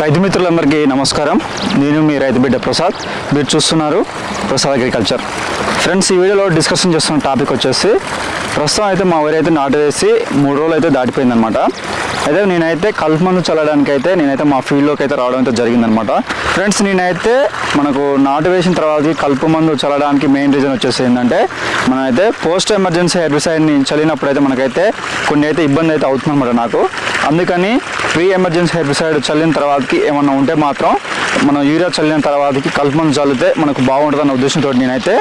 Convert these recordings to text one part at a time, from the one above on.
రైతు మిత్రులందరికీ నమస్కారం. నేను మీ రైతు బిడ్డ ప్రసాద్. మీరు చూస్తున్నారు ప్రసాద్ అగ్రికల్చర్. ఫ్రెండ్స్ ఈ వీడియోలో డిస్కషన్ చేస్తున్న టాపిక్ వచ్చేసి ప్రస్తుతం అయితే మా ఊరు అయితే నాటు వేసి మూడు రోజులు అయితే దాటిపోయిందనమాట అయితే నేనైతే కలుపు మందు చల్లడానికి అయితే నేనైతే మా ఫీల్డ్లోకి అయితే రావడం అయితే జరిగిందనమాట ఫ్రెండ్స్ నేనైతే మనకు నాటు వేసిన తర్వాత కలుపు మందు చల్లడానికి మెయిన్ రీజన్ వచ్చేసి ఏంటంటే మనమైతే పోస్ట్ ఎమర్జెన్సీ హెర్బిసైడ్ని చల్లినప్పుడు అయితే మనకైతే కొన్ని అయితే ఇబ్బంది అయితే అవుతుందన్నమాట నాకు. అందుకని ప్రీ ఎమర్జెన్సీ హెర్బిసైడ్ చల్లిన తర్వాతకి ఏమన్నా ఉంటే మాత్రం మనం యూరియా చల్లిన తర్వాతకి కలుపు మందు చల్లితే మనకు బాగుంటుంది అన్న ఉద్దేశంతో నేనైతే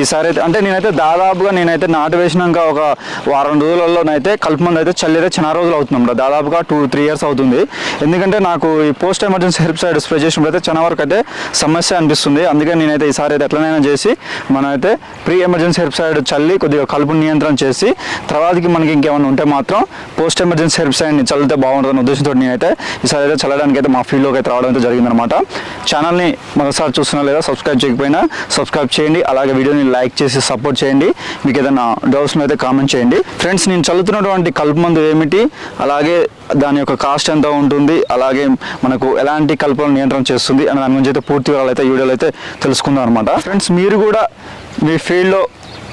ఈసారి అయితే అంటే నేనైతే దాదాపుగా నేనైతే నాటు వేసినాక ఒక వారం రోజులలోనైతే కలుపు మందు అయితే చల్లితే చాలా రోజులు అవుతుంది దాదాపుగా టూ త్రీ ఇయర్స్ అవుతుంది. ఎందుకంటే నాకు ఈ పోస్ట్ ఎమర్జెన్సీ హెర్బిసైడ్ స్ప్రే చేసినప్పుడు అయితే చాలా వరకు అయితే సమస్య అనిపిస్తుంది. అందుకని నేనైతే ఈసారి అయితే ఎట్లనైనా చేసి మనమైతే ప్రీ ఎమర్జెన్సీ హెర్బిసైడ్ చల్లి కొద్దిగా కలుపు నియంత్రణ చేసి తర్వాతకి మనకి ఇంకేమైనా ఉంటే మాత్రం పోస్ట్ ఎమర్జెన్సీ హెర్బిసైడ్ని చల్లితే బాగుంటుందన్న ఉద్దేశంతో నేనైతే ఈసారి అయితే చల్లడానికి అయితే మా ఫీల్డ్లోకి అయితే రావడం అయితే జరిగిందనమాట ఛానల్ని మరోసారి చూస్తున్నా లేదా సబ్స్క్రైబ్ చేయకపోయినా సబ్స్క్రైబ్ చేయండి అలాగే వీడియోని లైక్ చేసి సపోర్ట్ చేయండి. మీకు ఏదైనా డౌట్స్ అయితే కామెంట్ చేయండి. ఫ్రెండ్స్ నేను చల్లుతున్నటువంటి కలుపు మందు ఏమిటి? అలాగే దాని యొక్క కాస్ట్ ఎంత ఉంటుంది? అలాగే మనకు ఎలాంటి కలుపులను నియంత్రణ చేస్తుంది? అని దాని గురించి అయితే పూర్తి వివరాలు అయితే వీడియోలో అయితే తెలుసుకుందాం అనమాట ఫ్రెండ్స్ మీరు కూడా మీ ఫీల్డ్లో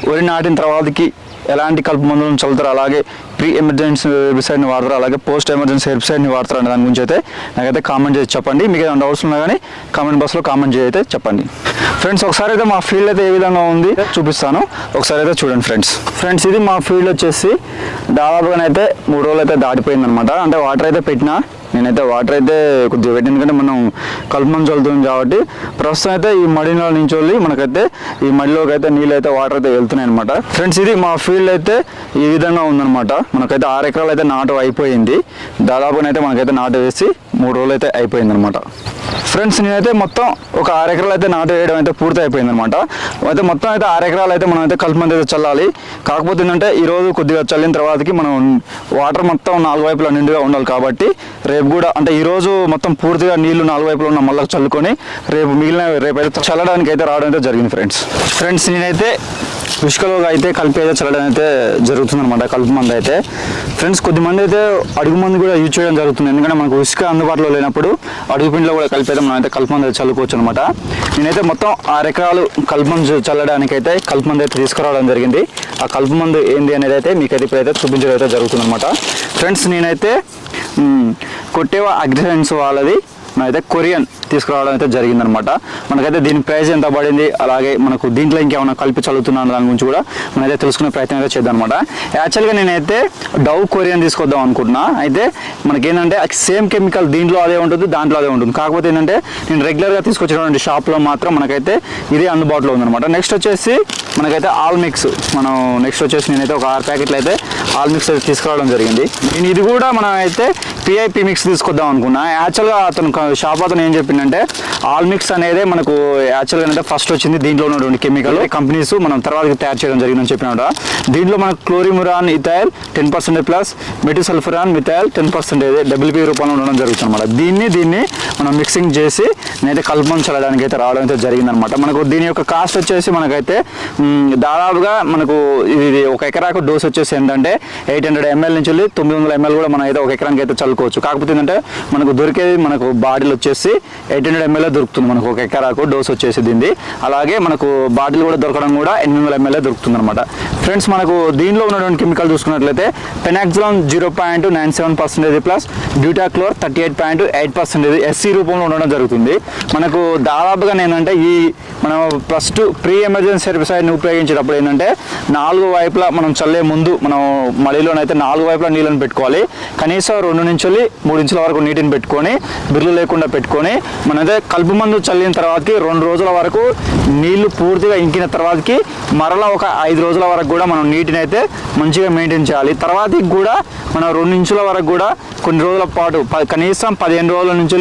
వరి నాటిన తర్వాతకి ఎలాంటి కలుపు మందులను చల్లుతారు? అలాగే ప్రీ ఎమర్జెన్సీ వెబ్సైట్ని వాడతారు? అలాగే పోస్ట్ ఎమర్జెన్సీ వెబ్సైట్ని వాడతారు? అనే దాని గురించి అయితే నాకైతే కామెంట్ చేసి చెప్పండి. మీకు ఏమైనా డౌట్స్ ఉన్నా కానీ కామెంట్ బాక్స్లో కామెంట్ చేసి అయితే చెప్పండి. ఫ్రెండ్స్ ఒకసారి అయితే మా ఫీల్డ్ అయితే ఏ విధంగా ఉంది చూపిస్తాను. ఒకసారి అయితే చూడండి ఫ్రెండ్స్ ఫ్రెండ్స్ ఇది మా ఫీల్డ్ వచ్చేసి దాదాపుగానైతే మూడు రోజులు అయితే దాటిపోయింది అనమాట అంటే వాటర్ అయితే పెట్టినా నేనైతే వాటర్ అయితే కొద్దిగా పెట్టింది ఎందుకంటే మనం కలుపు మందు చల్లుతుంది కాబట్టి ప్రస్తుతం అయితే ఈ మడిలో నుంచి వెళ్ళి మనకైతే ఈ మడిలోకి అయితే నీళ్ళు అయితే వాటర్ అయితే వెళ్తున్నాయి అనమాట ఫ్రెండ్స్ ఇది మా ఫీల్డ్ అయితే ఈ విధంగా ఉందన్నమాట. మనకైతే ఆరు ఎకరాలు అయితే నాటు అయిపోయింది. దాదాపునైతే మనకైతే నాటు వేసి మూడు రోజులు అయితే అయిపోయింది అనమాట ఫ్రెండ్స్ నేనైతే మొత్తం ఒక ఆరు ఎకరాలు అయితే నాటు వేయడం అయితే పూర్తి అయిపోయింది అనమాట అయితే మొత్తం అయితే ఆరు ఎకరాలు అయితే మనం అయితే కలుపు మంది అయితే చల్లాలి. కాకపోతే ఏంటంటే ఈరోజు కొద్దిగా చల్లిన తర్వాతకి మనం వాటర్ మొత్తం నాలుగు వైపులా నిండుగా ఉండాలి కాబట్టి రేపు కూడా అంటే ఈరోజు మొత్తం పూర్తిగా నీళ్ళు నాలుగు వైపులా ఉన్న మళ్ళీ చల్లుకొని రేపు మిగిలిన రేపు అయితే చల్లడానికి అయితే రావడం అయితే జరిగింది ఫ్రెండ్స్ ఫ్రెండ్స్ నేనైతే ఇసుకలో అయితే కలిపి అయితే చల్లడం అయితే జరుగుతుంది అనమాట కలుపు మందు అయితే. ఫ్రెండ్స్ కొద్దిమంది అయితే అడుగు మందు కూడా యూజ్ చేయడం జరుగుతుంది. ఎందుకంటే మనకు ఇసుక అందుబాటులో లేనప్పుడు అడుగు పిండిలో కూడా కలిపి అయితే మనం అయితే కలుపు మందు చల్లుకోవచ్చు అనమాట నేనైతే మొత్తం ఆరు ఎకరాలు కలుపు మందు చల్లడానికి అయితే కలుపు మందు అయితే తీసుకురావడం జరిగింది. ఆ కలుపు మందు ఏంది అనేది అయితే మీకైతే ఇప్పుడైతే చూపించడం అయితే జరుగుతుంది అనమాట ఫ్రెండ్స్ నేనైతే కొట్టేవా అగ్రిసెన్స్ వాళ్ళది. అయితే కొరియన్ తీసుకురావడం అయితే జరిగిందనమాట. మనకైతే దీని ప్రైస్ ఎంత పడింది అలాగే మనకు దీంట్లో ఇంకేమైనా కలిపి చదువుతున్నాను దాని గురించి కూడా మనమైతే తెలుసుకునే ప్రయత్నం అయితే చేద్దాం అనమాట యాక్చువల్గా నేనైతే డవ్ కొరియన్ తీసుకొద్దాం అనుకుంటున్నా. అయితే మనకేంటంటే సేమ్ కెమికల్ దీంట్లో అదే ఉంటుంది దాంట్లో అదే ఉంటుంది. కాకపోతే ఏంటంటే నేను రెగ్యులర్గా తీసుకొచ్చినటువంటి షాప్లో మాత్రం మనకైతే ఇదే అందుబాటులో ఉందనమాట. నెక్స్ట్ వచ్చేసి మనకైతే ఆల్ మిక్స్ మనం నెక్స్ట్ వచ్చేసి నేనైతే ఒక ఆరు ప్యాకెట్లు అయితే ఆల్ మిక్స్ అయితే తీసుకురావడం జరిగింది. నేను ఇది కూడా మనం అయితే పిఐపి మిక్స్ తీసుకొద్దాం అనుకున్నా. యాక్చువల్గా అతను షాప్ అతను ఏం చెప్పిండంటే ఆల్ మిక్స్ అనేది మనకు యాక్చువల్గా అంటే ఫస్ట్ వచ్చింది దీంట్లో ఉన్నటువంటి కెమికల్ కంపెనీస్ మనం తర్వాత తయారు చేయడం జరిగిందని చెప్పినట దీంట్లో మనకు chlorimuron ethyl ten percentage plus metsulfuron methyl ten percentage WP రూపంలో ఉండడం జరుగుతుంది అనమాట దీన్ని దీన్ని మనం మిక్సింగ్ చేసి నేనైతే కలుపం చల్లడానికి అయితే రావడం అయితే జరిగిందనమాట మనకు దీని యొక్క కాస్ట్ వచ్చేసి మనకైతే దాదాపుగా మనకు ఇది ఒక ఎకరాకు డోస్ వచ్చేసి ఏంటంటే ఎయిట్ హండ్రెడ్ ఎంఎల్ నుంచి వెళ్ళి తొమ్మిది వందల ఎంఎల్ కూడా మనం అయితే ఒక ఎకరానికి అయితే చల్లుకోవచ్చు. కాకపోతే ఏంటంటే మనకు దొరికేది మనకు బాటిల్ వచ్చేసి ఎయిట్ హండ్రెడ్ ఎంఎల్ఏ దొరుకుతుంది మనకు. ఒక ఎకరాకు డోస్ వచ్చేసి దీనిది. అలాగే మనకు బాటిల్ కూడా దొరకడం కూడా ఎనిమిది వందల ఎంఎల్ఏ దొరుకుతుంది అనమాట ఫ్రెండ్స్ మనకు దీనిలో ఉన్నటువంటి కెమికల్ చూసుకున్నట్లయితే penoxsulam zero point nine seven percentage plus butachlor thirty eight point eight percentage SC రూపంలో ఉండడం జరుగుతుంది. మనకు దాదాపుగా ఏంటంటే ఈ మనం ఫస్ట్ ప్రీ ఎమర్జెన్సీ హెర్బిసైడ్ని ఉపయోగించేటప్పుడు ఏంటంటే నాలుగు వైపులా మనం చల్లే ముందు మనం మడిలోనైతే నాలుగు వైపులా నీళ్ళని పెట్టుకోవాలి. కనీసం రెండు నుంచి మూడు ఇంచుల వరకు నీటిని పెట్టుకొని బిర్లు లేకుండా పెట్టుకొని మనైతే కలుపు మందు చల్లిన తర్వాతకి రెండు రోజుల వరకు నీళ్ళు పూర్తిగా ఇంకిన తర్వాతకి మరలా ఒక ఐదు రోజుల వరకు కూడా మనం నీటిని అయితే మంచిగా మెయింటైన్ చేయాలి. తర్వాతకి కూడా మనం రెండు ఇంచుల వరకు కూడా కొన్ని రోజుల పాటు కనీసం పదిహేను రోజుల నుంచి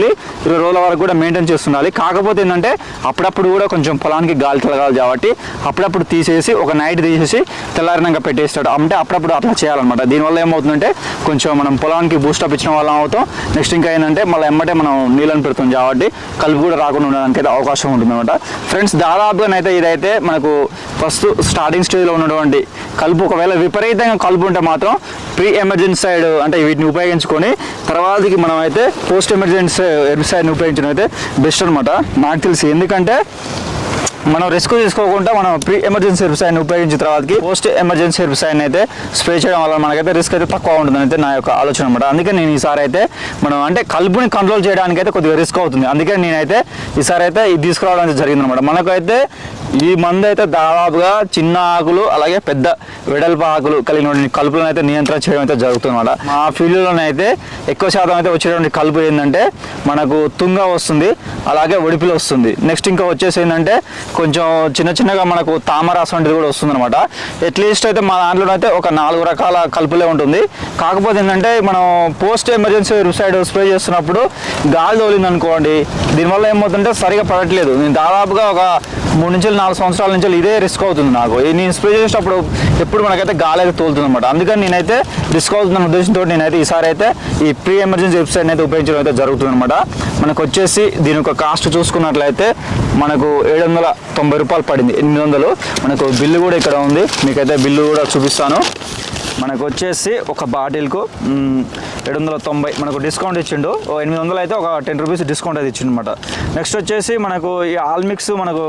ఇరవై రోజుల వరకు కూడా మెయింటైన్ చేస్తుండాలి. కాకపోతే ఏంటంటే అప్పుడప్పుడు కూడా కొంచెం పొలానికి గాలి తగలాలి కాబట్టి అప్పుడప్పుడు తీసేసి ఒక నైట్ తీసేసి చేసి తెల్లారినాక పెట్టేస్తాడు. అంటే అప్పుడప్పుడు అట్లా చేయాలన్నమాట. దీనివల్ల ఏమవుతుందంటే కొంచెం మనం పొలానికి బూస్టప్ ఇచ్చిన వాళ్ళం అవుతాం. నెక్స్ట్ ఇంకా ఏంటంటే మళ్ళీ ఎమ్మటే మనం నీళ్ళని పెడుతుంది కాబట్టి కలుపు కూడా రాకుండా ఉండడానికి అయితే అవకాశం ఉంటుంది అనమాట ఫ్రెండ్స్ దాదాపుగానైతే ఇదైతే మనకు ఫస్ట్ స్టార్టింగ్ స్టేజ్లో ఉన్నటువంటి కలుపు. ఒకవేళ విపరీతంగా కలుపు ఉంటే మాత్రం ప్రీ ఎమర్జెన్సీ సైడ్ అంటే వీటిని ఉపయోగించుకొని తర్వాతకి మనం అయితే పోస్ట్ ఎమర్జెన్సీ సైడ్ని ఉపయోగించడం అయితే బెస్ట్ అనమాట నాకు తెలిసి. ఎందుకంటే మనం రిస్క్ తీసుకోకుండా మనం ప్రీ ఎమర్జెన్సీ హెర్బిసైడ్ ఉపయోగించిన తర్వాతకి పోస్ట్ ఎమర్జెన్సీ హెర్బిసైడ్ అయితే స్ప్రే చేయడం వల్ల మనకైతే రిస్క్ అయితే తక్కువ ఉంటుందని అయితే నా యొక్క ఆలోచన అనమాట అందుకే నేను ఈసారి అయితే మనం అంటే కలుపుని కంట్రోల్ చేయడానికి అయితే కొద్దిగా రిస్క్ అవుతుంది. అందుకే నేనైతే ఈసారి అయితే ఇది తీసుకురావడం అయితే జరిగింది అనమాట మనకైతే ఈ మందు అయితే దాదాపుగా చిన్న ఆకులు అలాగే పెద్ద వెడల్పు ఆకులు కలిగిన కలుపులను అయితే నియంత్రణ చేయడం అయితే జరుగుతుంది అనమాట మా ఫీల్డ్లోనైతే ఎక్కువ శాతం అయితే వచ్చేటువంటి కలుపు ఏంటంటే మనకు తుంగ వస్తుంది అలాగే ఒడిపిలు వస్తుంది. నెక్స్ట్ ఇంకా వచ్చేసి ఏంటంటే కొంచెం చిన్న చిన్నగా మనకు తామర వంటిది కూడా వస్తుంది అనమాట అట్లీస్ట్ అయితే మా దాంట్లో అయితే ఒక నాలుగు రకాల కలుపులే ఉంటుంది. కాకపోతే ఏంటంటే మనం పోస్ట్ ఎమర్జెన్సీ సైడ్ స్ప్రే చేస్తున్నప్పుడు గాలి తోలింది అనుకోండి దీనివల్ల ఏమవుతుందంటే సరిగా పడట్లేదు. నేను దాదాపుగా ఒక మూడు నుంచి నాలుగు సంవత్సరాల నుంచి ఇదే రిస్క్ అవుతుంది నాకు. నేను స్ప్రే చేసేటప్పుడు ఎప్పుడు మనకైతే గాలి అయితే తోలుతుంది అనమాట అందుకని నేనైతే రిస్క్ అవుతున్న ఉద్దేశంతో నేనైతే ఈసారి అయితే ఈ ప్రీ ఎమర్జెన్సీ వెబ్సైట్ అయితే ఉపయోగించడం అయితే జరుగుతుంది అనమాట మనకు వచ్చేసి దీని యొక్క కాస్ట్ చూసుకున్నట్లయితే మనకు ఏడు వందల తొంభై రూపాయలు పడింది. ఎనిమిది వందలు. మనకు బిల్లు కూడా ఇక్కడ ఉంది. మీకైతే బిల్లు కూడా చూపిస్తాను. మనకు వచ్చేసి ఒక బాటిల్కు ఏడు వందల తొంభై మనకు డిస్కౌంట్ ఇచ్చిండు. ఓ ఎనిమిది వందలు అయితే ఒక టెన్ రూపీస్ డిస్కౌంట్ అయితే ఇచ్చిండమాట నెక్స్ట్ వచ్చేసి మనకు ఈ ఆల్ మిక్స్ మనకు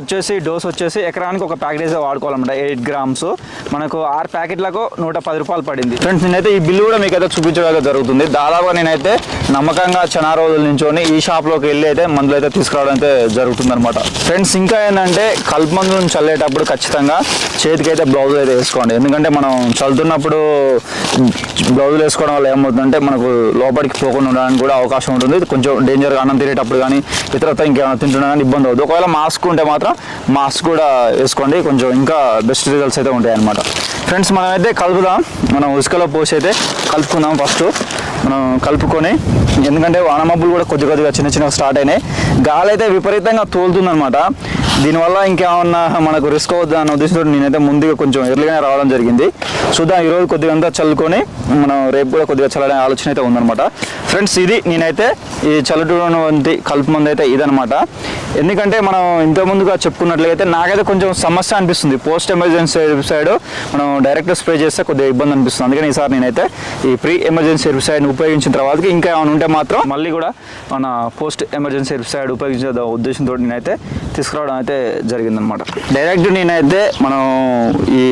వచ్చేసి డోస్ వచ్చేసి ఎకరానికి ఒక ప్యాకేజ్ వాడుకోవాలన్నమాట. Eight grams. మనకు ఆరు ప్యాకెట్లకు నూట పది రూపాయలు పడింది. ఫ్రెండ్స్ నేనైతే ఈ బిల్లు కూడా మీకు అయితే చూపించడానికి జరుగుతుంది. దాదాపుగా నేనైతే నమ్మకంగా చాలా రోజుల నుంచోని ఈ షాప్లోకి వెళ్ళి అయితే మందులు అయితే తీసుకురావడం అయితే జరుగుతుంది అనమాట ఫ్రెండ్స్ ఇంకా ఏంటంటే కలుపు మందులను చల్లేటప్పుడు ఖచ్చితంగా చేతికైతే బ్లౌజ్ అయితే వేసుకోండి. ఎందుకంటే మనం చల్లుతున్నప్పుడు బ్లౌజులు వేసుకోవడం వల్ల ఏమవుతుందంటే మనకు లోపలికి పోకుండా ఉండడానికి కూడా అవకాశం ఉంటుంది. కొంచెం డేంజర్గా అన్నం తినేటప్పుడు కానీ ఇతరత్ర ఇంకేమైనా తింటున్నా కానీ ఇబ్బంది అవుతుంది. ఒకవేళ మాస్క్ ఉంటే మాత్రం మాస్క్ కూడా వేసుకోండి. కొంచెం ఇంకా బెస్ట్ రిజల్ట్స్ అయితే ఉంటాయి అనమాట ఫ్రెండ్స్ మనం అయితే కలుపుదాం. మనం ఉసుకలో పోసి అయితే కలుపుకుందాం ఫస్ట్ మనం కలుపుకొని ఎందుకంటే వానమబ్బులు కూడా కొద్ది కొద్దిగా చిన్న చిన్నగా స్టార్ట్ అయినాయి. గాలి అయితే విపరీతంగా తోలుతుందనమాట దీనివల్ల ఇంకేమన్నా మనకు రిస్క్ అవుద్దా అన్న ఉద్దేశంతో నేనైతే ముందుగా కొంచెం ఎర్లీగానే రావడం జరిగింది. చూద్దాం ఈరోజు కొద్దిగా అంతా చల్లుకొని మనం రేపు కూడా కొద్దిగా చల్లనే ఆలోచన అయితే ఉందన్నమాట. ఫ్రెండ్స్ ఇది నేనైతే ఈ చల్లటువంటి కలుపు మందు అయితే ఇదనమాట ఎందుకంటే మనం ఇంతకు ముందుగా చెప్పుకున్నట్లయితే నాకైతే కొంచెం సమస్య అనిపిస్తుంది. పోస్ట్ ఎమర్జెన్సీ సైడ్ మనం డైరెక్ట్ స్ప్రే చేస్తే కొద్దిగా ఇబ్బంది అనిపిస్తుంది. అందుకని ఈసారి నేనైతే ఈ ప్రీ ఎమర్జెన్సీ సైడ్ ఉపయోగించిన తర్వాతకి ఇంకా ఏమైనా ఉంటే మాత్రం మళ్ళీ కూడా మన పోస్ట్ ఎమర్జెన్సీ సైడ్ ఉపయోగించే ఉద్దేశంతో నేనైతే తీసుకురావడం అయితే జరిగిందనమాట డైరెక్ట్ నేనైతే మనం ఈ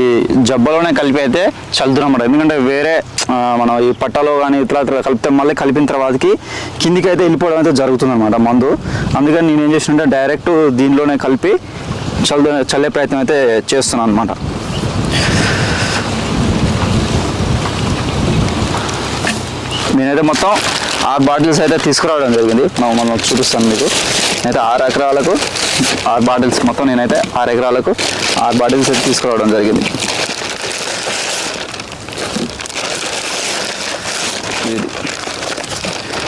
జబ్బలోనే కలిపి అయితే చల్లుతున్నాం ఎందుకంటే వేరే మనం ఈ పట్టాలో కానీ ఇతర ఇతర కలిపితే మళ్ళీ కలిపిన తర్వాతకి కిందికి అయితే వెళ్ళిపోవడం అయితే జరుగుతుందనమాట మందు. అందుకని నేను ఏం చేసినంటే డైరెక్ట్ దీనిలోనే కలిపి చల్లు చల్లే ప్రయత్నం అయితే చేస్తున్నాను అనమాట నేనైతే మొత్తం ఆరు బాటిల్స్ అయితే తీసుకురావడం జరిగింది. మనం మనం చూపిస్తాను మీకు. అయితే ఆరు ఎకరాలకు ఆరు బాటిల్స్ మొత్తం నేనైతే ఆరు ఎకరాలకు ఆరు బాటిల్స్ అయితే తీసుకురావడం జరిగింది. ఇది.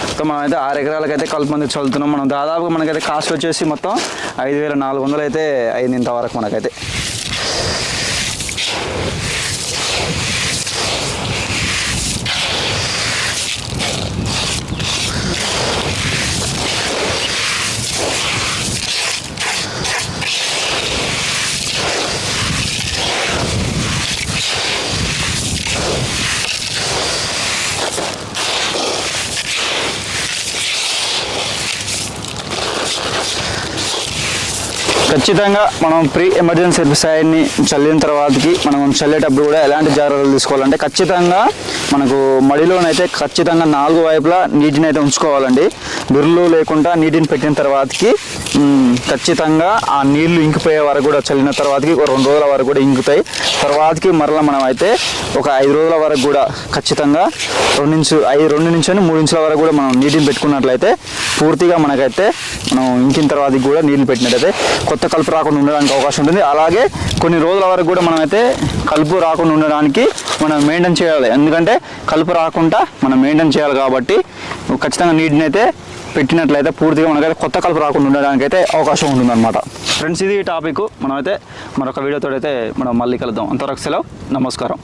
మొత్తం మనమైతే ఆరు ఎకరాలకు అయితే కలుపు మంది చల్లుతున్నాం. మనం దాదాపుగా మనకైతే కాస్ట్ వచ్చేసి మొత్తం ఐదు వేల నాలుగు వందలు అయితే అయింది ఇంతవరకు మనకైతే. よし! ఖచ్చితంగా మనం ప్రీ ఎమర్జెన్సీ హెర్బిసైడ్ని చల్లిన తర్వాతకి మనం చల్లేటప్పుడు కూడా ఎలాంటి జాగ్రత్తలు తీసుకోవాలంటే ఖచ్చితంగా మనకు మడిలోనైతే ఖచ్చితంగా నాలుగు వైపులా నీటిని అయితే ఉంచుకోవాలండి. బిర్లు లేకుండా నీటిని పెట్టిన తర్వాతకి ఖచ్చితంగా ఆ నీళ్ళు ఇంకిపోయే వరకు కూడా చల్లిన తర్వాతకి ఒక రెండు రోజుల వరకు కూడా ఇంకుతాయి. తర్వాతకి మరలా మనం అయితే ఒక ఐదు రోజుల వరకు కూడా ఖచ్చితంగా రెండు నుంచి ఐదు రెండు నుంచి మూడు ఇంచుల వరకు కూడా మనం నీటిని పెట్టుకున్నట్లయితే పూర్తిగా మనకైతే మనం ఇంకిన తర్వాతకి కూడా నీళ్ళు పెట్టినట్టయితే కొత్త కలుపు రాకుండా ఉండడానికి అవకాశం ఉంటుంది. అలాగే కొన్ని రోజుల వరకు కూడా మనం అయితే కలుపు రాకుండా ఉండడానికి మనం మెయింటైన్ చేయాలి. ఎందుకంటే కలుపు రాకుండా మనం మెయింటైన్ చేయాలి కాబట్టి ఖచ్చితంగా నీటిని అయితే పెట్టినట్లయితే పూర్తిగా మనకైతే కొత్త కలుపు రాకుండా ఉండడానికి అయితే అవకాశం ఉంటుంది ఫ్రెండ్స్ ఇది టాపిక్. మనమైతే మరొక వీడియోతో అయితే మనం మళ్ళీ కలుద్దాం. అంతవరకు సెలవు. నమస్కారం.